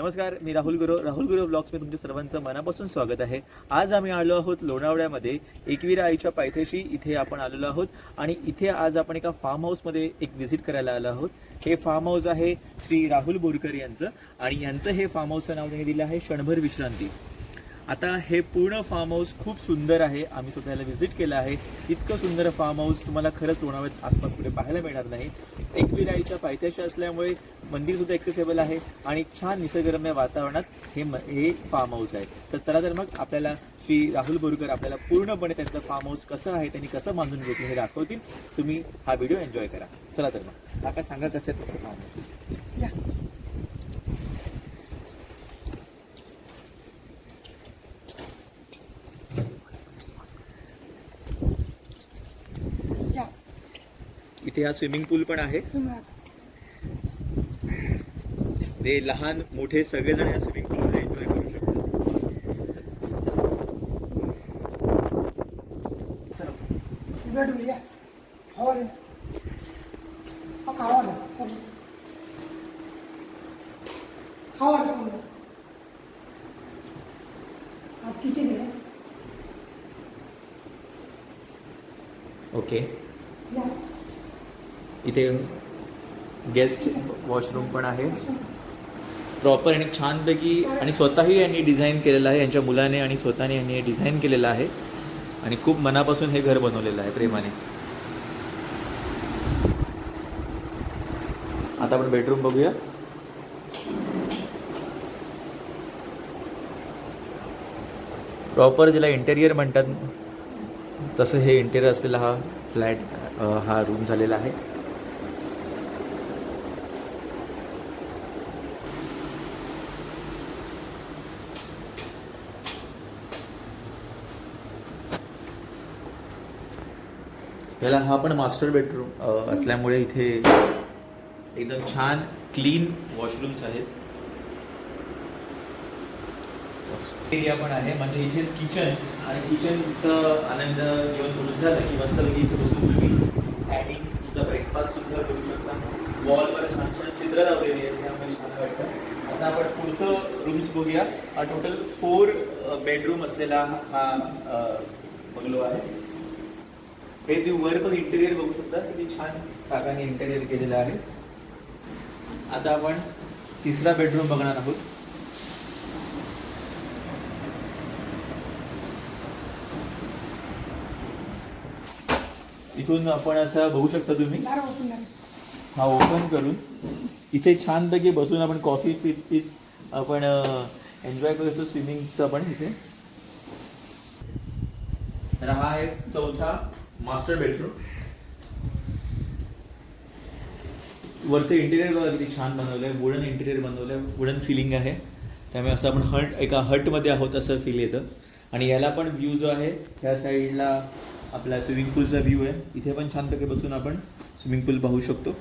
नमस्कार मी राहुल गुरु. राहुल गुरु ब्लॉग्समध्ये तुमच्या सर्वांचं मनापासून स्वागत आहे. आज आम्ही आलो आहोत लोणावळ्यामध्ये एकवीरा आईच्या पायथ्याशी. इथे आपण आलेलो आहोत आणि इथे आज आपण एका फार्म हाऊसमध्ये एक व्हिजिट करायला आलो आहोत. हे फार्म हाऊस आहे श्री राहुल बोरकर यांचं आणि यांचं हे फार्म हाऊसचं नाव त्यांनी दिलं आहे क्षणभर विश्रांती. आता हे पूर्ण फार्म हाऊस खूप सुंदर आहे. आम्ही स्वतःला व्हिजिट केलं आहे. इतकं सुंदर फार्म हाऊस तुम्हाला खरंच लोणावळ्यात आसपास कुठे पाहायला मिळणार नाही. एकविराईच्या पायथ्याशी असल्यामुळे मंदिर सुद्धा ॲक्सेसेबल आहे आणि छान निसर्गरम्य वातावरणात हे म हे फार्म हाऊस आहे. तर चला तर मग आपल्याला श्री राहुल बोरकर आपल्याला पूर्णपणे त्यांचं फार्म हाऊस कसं आहे त्यांनी कसं बांधून घेतलं हे दाखवतील. तुम्ही हा व्हिडिओ एन्जॉय करा. चला तर मग. काका सांगा कसं आहे तुमचं फार्म हाऊस इथे हा स्विमिंग पूल पण आहे. ते लहान मोठे सगळेजण या स्विमिंग पूलमध्ये एन्जॉय करू शकतात. हा हा ओके. या. इथे गेस्ट वॉशरूम पण आहे. प्रॉपर आणि छानपैकी आणि स्वतःही यांनी डिझाईन केलेलं आहे. यांच्या मुलाने आणि स्वतःने यांनी हे डिझाईन केलेलं आहे. आणि खूप मनापासून हे घर बनवलेलं आहे प्रेमाने. आता आपण बेडरूम बघूया. प्रॉपर ज्याला इंटेरियर म्हणतात तसं हे इंटेरियर असलेला हा फ्लॅट हा रूम झालेला आहे. याला हा पण मास्टर बेडरूम असल्यामुळे इथे एकदम छान क्लीन वॉशरूम्स आहेत. एरिया पण आहे. म्हणजे इथेच किचन आणि किचनचं आनंद जेवण करून झालं की मस्त लगेच बसून तुम्ही हॅडिंग तुमचा ब्रेकफास्ट सुद्धा करू शकता. वॉलवर छान छान चित्र लावलेली आहेत. त्यामुळे छान वाटतं. आता आपण पुढचं रूम्स बघूया. हा टोटल फोर बेडरूम असलेला हा हे तुम्ही वर पण इंटेरियर बघू शकता. किती छान काकाने इंटेरियर केलेलं आहे. आता आपण तिसरा बेडरूम बघणार आहोत. इथून आपण असं बघू शकता तुम्ही. हा ओपन करून. इथे छानपैकी बसून आपण कॉफी पित पित आपण एन्जॉय करू शकतो स्विमिंगचं पण इथे. तर हा आहे चौथा मास्टर बेडरूम वरचं इंटिरियर बघा किती छान बनवलंय. वुडन इंटिरियर बनवलंय. वुडन सिलिंग आहे. त्यामुळे असं आपण हट एका हटमध्ये आहोत असं फील येतं. आणि याला पण व्ह्यू जो आहे त्या साईडला आपला स्विमिंग पूलचा व्ह्यू आहे. इथे पण छानपैकी बसून आपण स्विमिंग पूल पाहू शकतो.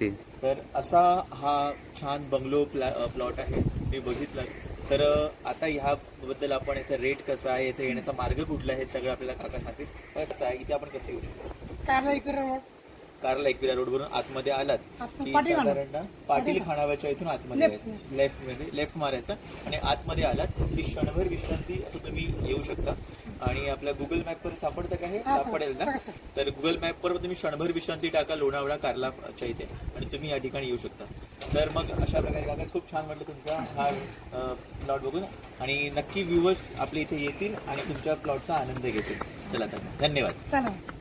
ते. तर असा हा छान बंगलो प्लॅ प्लॉट आहे. मी बघितलं तर आता ह्याबद्दल आपण याचा रेट कसा आहे याचा येण्याचा मार्ग कुठला आहे हे सगळं आपल्याला काका सांगतील. कसं आहे इथे आपण कसं येऊ शकतो? कारला इकडे रोड. कारला एकविरा रोडवरून आतमध्ये आलात आतमध्ये की पाटील खाना. साधारण पाटील खाणाव्याच्या इथून आतमध्ये Left. लेफ्टमध्ये लेफ्ट मारायचं. आणि आतमध्ये आलात की क्षणभर विश्रांती असं तुम्ही येऊ शकता. आणि आपल्या गुगल मॅपवर सापडतं का हे? हा, सर. सापडेल ना? Sir, sir. तर गुगल मॅपवर तुम्ही क्षणभर विश्रांती टाका लोणावळा कारलाच्या इथे. आणि तुम्ही या ठिकाणी येऊ शकता. तर मग अशा प्रकारे काका खूप छान वाटलं तुमचा हा प्लॉट बघून. आणि नक्की व्ह्यूवर्स आपल्या इथे येतील आणि तुमच्या प्लॉटचा आनंद घेतील. चला तर धन्यवाद.